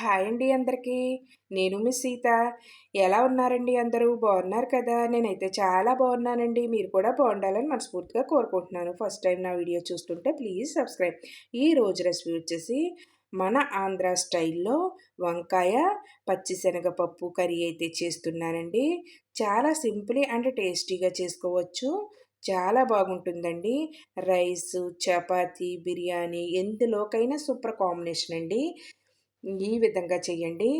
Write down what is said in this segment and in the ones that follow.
Hi అండి అందరికీ. నేను మీ సీత. ఎలా ఉన్నారండి అందరూ? బాగున్నారు కదా? నేనైతే చాలా బాగున్నానండి. మీరు కూడా బాగుండాలని మనస్ఫూర్తిగా కోరుకుంటున్నాను. ఫస్ట్ టైం నా వీడియో చూస్తుంటే ప్లీజ్ సబ్స్క్రైబ్. ఈ రోజు రెసిపీ వచ్చేసి మన ఆంధ్ర స్టైల్లో వంకాయ పచ్చిశనగపప్పు కర్రీ అయితే చేస్తున్నానండి. చాలా సింపుల్ అండ్ టేస్టీగా చేసుకోవచ్చు. చాలా బాగుంటుందండి. రైస్ చపాతీ బిర్యానీ ఎందులోకైనా సూపర్ కాంబినేషన్ అండి. ఈ విధంగా చేయండి.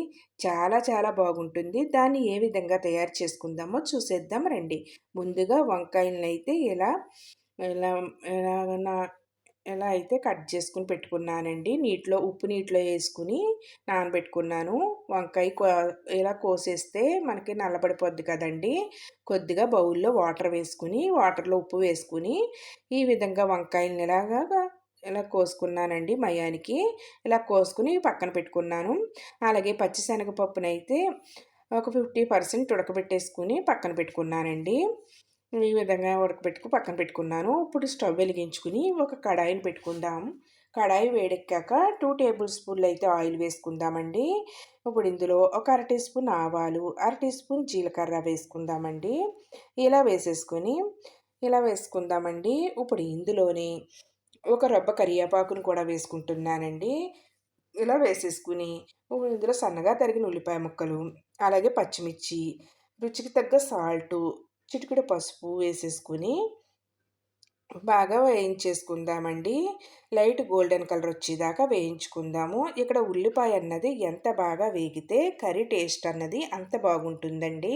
చాలా చాలా బాగుంటుంది. దాన్ని ఏ విధంగా తయారు చేసుకుందామో చూసేద్దాం రండి. ముందుగా వంకాయలను అయితే ఇలా ఎలా నా ఎలా అయితే కట్ చేసుకుని పెట్టుకున్నానండి. నీటిలో ఉప్పు నీటిలో వేసుకుని నానబెట్టుకున్నాను. వంకాయ ఇలా కోసేస్తే మనకి నల్లబడిపోద్ది కదండి. కొద్దిగా బౌల్లో వాటర్ వేసుకుని వాటర్లో ఉప్పు వేసుకుని ఈ విధంగా వంకాయలను ఎలాగా ఇలా కోసుకున్నానండి మయానికి ఇలా కోసుకుని పక్కన పెట్టుకున్నాను. అలాగే పచ్చిశనగపప్పునైతే ఒక ఫిఫ్టీ పర్సెంట్ ఉడకబెట్టేసుకుని పక్కన పెట్టుకున్నానండి. ఈ విధంగా ఉడకబెట్టుకు పక్కన పెట్టుకున్నాను. ఇప్పుడు స్టవ్ వెలిగించుకుని ఒక కడాయిని పెట్టుకుందాం. కడాయి వేడెక్కాక టూ టేబుల్ స్పూన్లు అయితే ఆయిల్ వేసుకుందామండి. ఇప్పుడు ఇందులో ఒక అర టీ స్పూన్ ఆవాలు అర టీ స్పూన్ జీలకర్ర వేసుకుందామండి. ఇలా వేసేసుకొని ఇలా వేసుకుందామండి. ఇప్పుడు ఇందులోనే ఒక రబ్బ కరివేపాకును కూడా వేసుకుంటున్నానండి. ఇలా వేసేసుకుని ఇందులో సన్నగా తరిగిన ఉల్లిపాయ ముక్కలు అలాగే పచ్చిమిర్చి రుచికి తగ్గ సాల్టు చిటికెడు పసుపు వేసేసుకుని బాగా వేయించేసుకుందామండి. లైట్ గోల్డెన్ కలర్ వచ్చేదాకా వేయించుకుందాము. ఇక్కడ ఉల్లిపాయ అన్నది ఎంత బాగా వేగితే కర్రీ టేస్ట్ అన్నది అంత బాగుంటుందండి.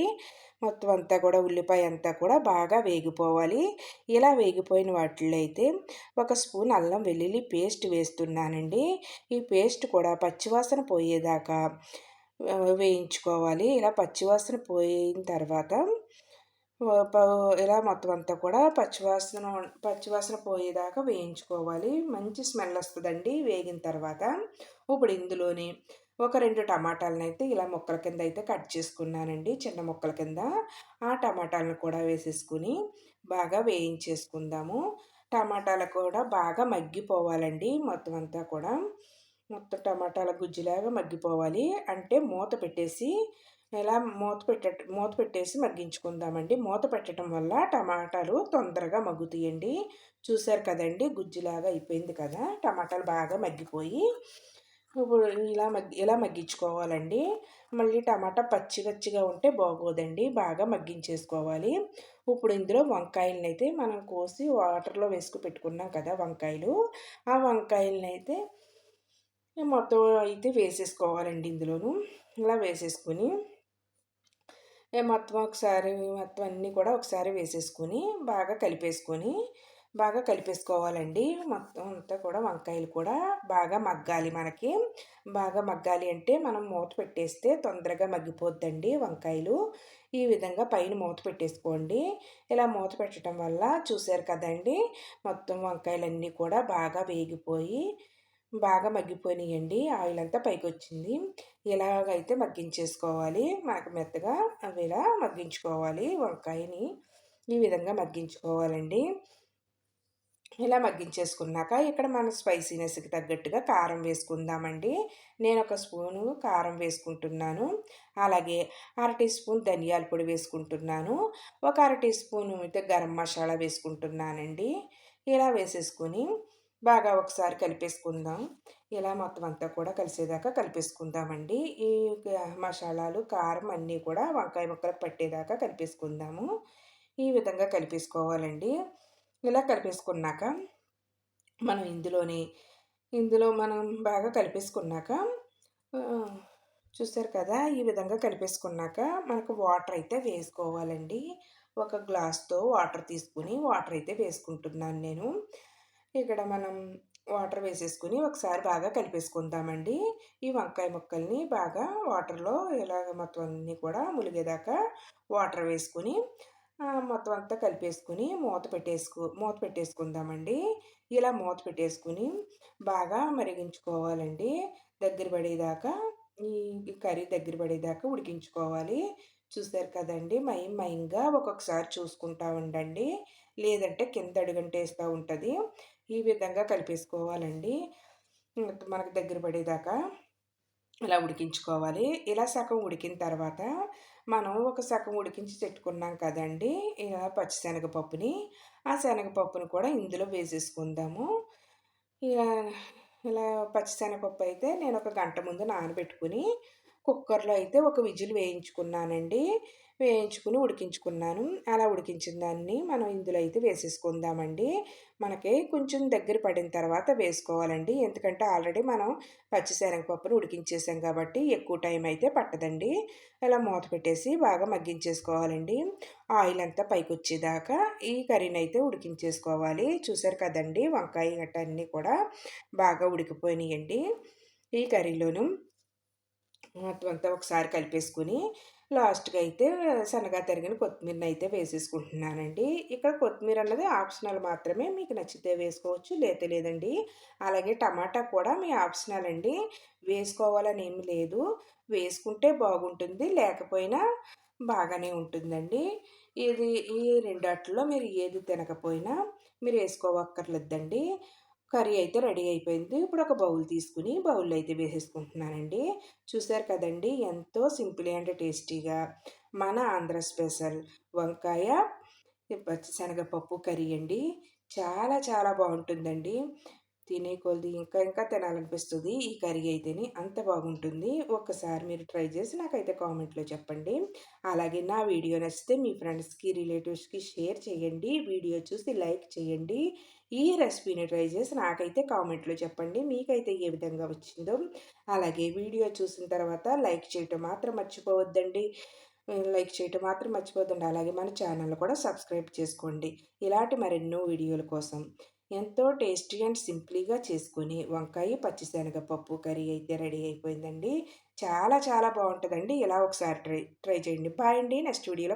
మొత్తం అంతా కూడా ఉల్లిపాయ అంతా కూడా బాగా వేగిపోవాలి. ఇలా వేగిపోయిన వాటిల్లో అయితే ఒక స్పూన్ అల్లం వెల్లుల్లి పేస్ట్ వేస్తున్నానండి. ఈ పేస్ట్ కూడా పచ్చివాసన పోయేదాకా వేయించుకోవాలి. ఇలా పచ్చివాసన పోయిన తర్వాత ఇలా మొత్తం అంతా కూడా పచ్చివాసన పచ్చివాసన పోయేదాకా వేయించుకోవాలి. మంచి స్మెల్ వస్తుందండి వేగిన తర్వాత. ఇప్పుడు ఇందులోని ఒక రెండు టమాటాలను అయితే ఇలా ముక్కల కింద అయితే కట్ చేసుకున్నానండి. చిన్న ముక్కల కింద ఆ టమాటాలను కూడా వేసేసుకుని బాగా వేయించేసుకుందాము. టమాటాలు కూడా బాగా మగ్గిపోవాలండి. మొత్తం అంతా కూడా మొత్తం టమాటాల గుజ్జులాగా మగ్గిపోవాలి. అంటే మూత పెట్టేసి ఇలా మూత పెట్ట మూత పెట్టేసి మగ్గించుకుందామండి. మూత పెట్టడం వల్ల టమాటాలు తొందరగా మగ్గుతాయండి. చూశారు కదండి గుజ్జులాగా అయిపోయింది కదా. టమాటాలు బాగా మగ్గిపోయి ఇప్పుడు ఇలా మగ్గి ఇలా మగ్గించుకోవాలండి. మళ్ళీ టమాటా పచ్చి పచ్చిగా ఉంటే బాగోదండి. బాగా మగ్గించేసుకోవాలి. ఇప్పుడు ఇందులో వంకాయలను అయితే మనం కోసి వాటర్లో వేసుకు పెట్టుకున్నాం కదా వంకాయలు. ఆ వంకాయలను అయితే మొత్తం అయితే వేసేసుకోవాలండి ఇందులోను. ఇలా వేసేసుకొని మొత్తం ఒకసారి మొత్తం అన్నీ కూడా ఒకసారి వేసేసుకొని బాగా కలిపేసుకొని బాగా కలిపేసుకోవాలండి. మొత్తం అంతా కూడా వంకాయలు కూడా బాగా మగ్గాలి మనకి. బాగా మగ్గాలి అంటే మనం మూత పెట్టేస్తే తొందరగా మగ్గిపోద్దండి వంకాయలు. ఈ విధంగా పైన మూత పెట్టేసుకోండి. ఇలా మూత పెట్టడం వల్ల చూసారు కదండి మొత్తం వంకాయలన్నీ కూడా బాగా వేగిపోయి బాగా మగ్గిపోయినాయండి. ఆయిల్ అంతా పైకి వచ్చింది. ఇలాగైతే మగ్గించేసుకోవాలి. మనకు మెత్తగా అవి ఇలా మగ్గించుకోవాలి వంకాయని. ఈ విధంగా మగ్గించుకోవాలండి. ఇలా మగ్గించేసుకున్నాక ఇక్కడ మన స్పైసీనెస్కి తగ్గట్టుగా కారం వేసుకుందామండి. నేను ఒక స్పూను కారం వేసుకుంటున్నాను. అలాగే అర టీ స్పూన్ ధనియాల పొడి వేసుకుంటున్నాను. ఒక అర టీ స్పూన్ అయితే గరం మసాలా వేసుకుంటున్నానండి. ఇలా వేసేసుకొని బాగా ఒకసారి కలిపేసుకుందాం. ఇలా మొత్తం అంతా కూడా కలిసేదాకా కలిపేసుకుందామండి. ఈ మసాలాలు కారం అన్నీ కూడా వంకాయ ముక్కలకు పట్టేదాకా కలిపేసుకుందాము. ఈ విధంగా కలిపేసుకోవాలండి. ఇలా కలిపేసుకున్నాక మనం ఇందులోని ఇందులో మనం బాగా కలిపేసుకున్నాక చూసారు కదా ఈ విధంగా కలిపేసుకున్నాక మనకు వాటర్ అయితే వేసుకోవాలండి. ఒక గ్లాస్తో వాటర్ తీసుకుని వాటర్ అయితే వేసుకుంటున్నాను నేను. ఇక్కడ మనం వాటర్ వేసేసుకుని ఒకసారి బాగా కలిపేసుకుందామండి. ఈ వంకాయ ముక్కల్ని బాగా వాటర్లో ఇలాగ మొత్తం అన్నీ కూడా ములిగేదాకా వాటర్ వేసుకుని మొత్తం అంతా కలిపేసుకుని మూత పెట్టేసుకు మూత పెట్టేసుకుందామండి. ఇలా మూత పెట్టేసుకుని బాగా మరిగించుకోవాలండి. దగ్గర పడేదాకా ఈ కర్రీ దగ్గర పడేదాకా ఉడికించుకోవాలి. చూసారు కదండి మయం మయంగా ఒక్కొక్కసారి చూసుకుంటా ఉండండి. లేదంటే కింద అడుగంటేస్తూ ఉంటుంది. ఈ విధంగా కలిపేసుకోవాలండి. మనకు దగ్గర పడేదాకా ఇలా ఉడికించుకోవాలి. ఇలా సగం ఉడికిన తర్వాత మనం ఒక సగం ఉడికించి పెట్టుకున్నాం కదండి. ఇలా పచ్చిశనగపప్పుని. ఆ శనగపప్పుని కూడా ఇందులో వేసేసుకుందాము. ఇలా ఇలా పచ్చిశనగపప్పు అయితే నేను ఒక గంట ముందు నానబెట్టుకుని కుక్కర్లో అయితే ఒక విజిల్ వేయించుకున్నానండి. వేయించుకుని ఉడికించుకున్నాను. అలా ఉడికించిన దాన్ని మనం ఇందులో అయితే వేసేసుకుందామండి. మనకి కొంచెం దగ్గర పడిన తర్వాత వేసుకోవాలండి. ఎందుకంటే ఆల్రెడీ మనం పచ్చిశనగపప్పును ఉడికించేసాం కాబట్టి ఎక్కువ టైం అయితే పట్టదండి. ఇలా మూత పెట్టేసి బాగా మగ్గించేసుకోవాలండి. ఆయిల్ అంతా పైకి వచ్చేదాకా ఈ కర్రీని అయితే ఉడికించేసుకోవాలి. చూసారు కదండి వంకాయ గట్ట అన్నీ కూడా బాగా ఉడికిపోయినాయండి. ఈ కర్రీలోను మొత్తం అంతా ఒకసారి కలిపేసుకుని లాస్ట్గా అయితే సన్నగా తరిగిన కొత్తిమీరని అయితే వేసేసుకుంటున్నానండి. ఇక్కడ కొత్తిమీర అన్నది ఆప్షనల్ మాత్రమే మీకు నచ్చితే వేసుకోవచ్చు లేతే లేదండి. అలాగే టమాటా కూడా మీ ఆప్షనల్ అండి. వేసుకోవాలని ఏమి లేదు. వేసుకుంటే బాగుంటుంది లేకపోయినా బాగానే ఉంటుందండి. ఇది ఈ రెండాట్లో మీరు ఏది తినకపోయినా మీరు వేసుకోవక్కర్లేదండి. కర్రీ అయితే రెడీ అయిపోయింది. ఇప్పుడు ఒక బౌల్ తీసుకుని బౌల్లో అయితే వేసేసుకుంటున్నానండి. చూసారు కదండి ఎంతో సింపుల్ అండ్ టేస్టీగా మన ఆంధ్ర స్పెషల్ వంకాయ పచ్చిశనగపప్పు కర్రీ అండి. చాలా చాలా బాగుంటుందండి. తినే కొద్ది ఇంకా ఇంకా తినాలనిపిస్తుంది. ఈ కర్రీ అయితేనే అంత బాగుంటుంది. ఒక్కసారి మీరు ట్రై చేసి నాకైతే కామెంట్లో చెప్పండి. అలాగే నా వీడియో నచ్చితే మీ ఫ్రెండ్స్కి రిలేటివ్స్కి షేర్ చేయండి. వీడియో చూసి లైక్ చేయండి. ఈ రెసిపీని ట్రై చేసి నాకైతే కామెంట్లో చెప్పండి. మీకైతే ఏ విధంగా వచ్చిందో. అలాగే వీడియో చూసిన తర్వాత లైక్ చేయటం మాత్రం మర్చిపోవద్దండి. లైక్ చేయటం మాత్రం మర్చిపోద్దండి అలాగే మన ఛానల్ కూడా సబ్స్క్రైబ్ చేసుకోండి. ఇలాంటి మరెన్నో వీడియోల కోసం. ఎంతో టేస్టీ అండ్ సింప్లీగా చేసుకుని వంకాయ పచ్చిశనగపప్పు కర్రీ అయితే రెడీ అయిపోయిందండి. చాలా చాలా బాగుంటుందండి. ఇలా ఒకసారి ట్రై ట్రై చేయండి. బాయ్ అండి. నెక్స్ట్ వీడియోలో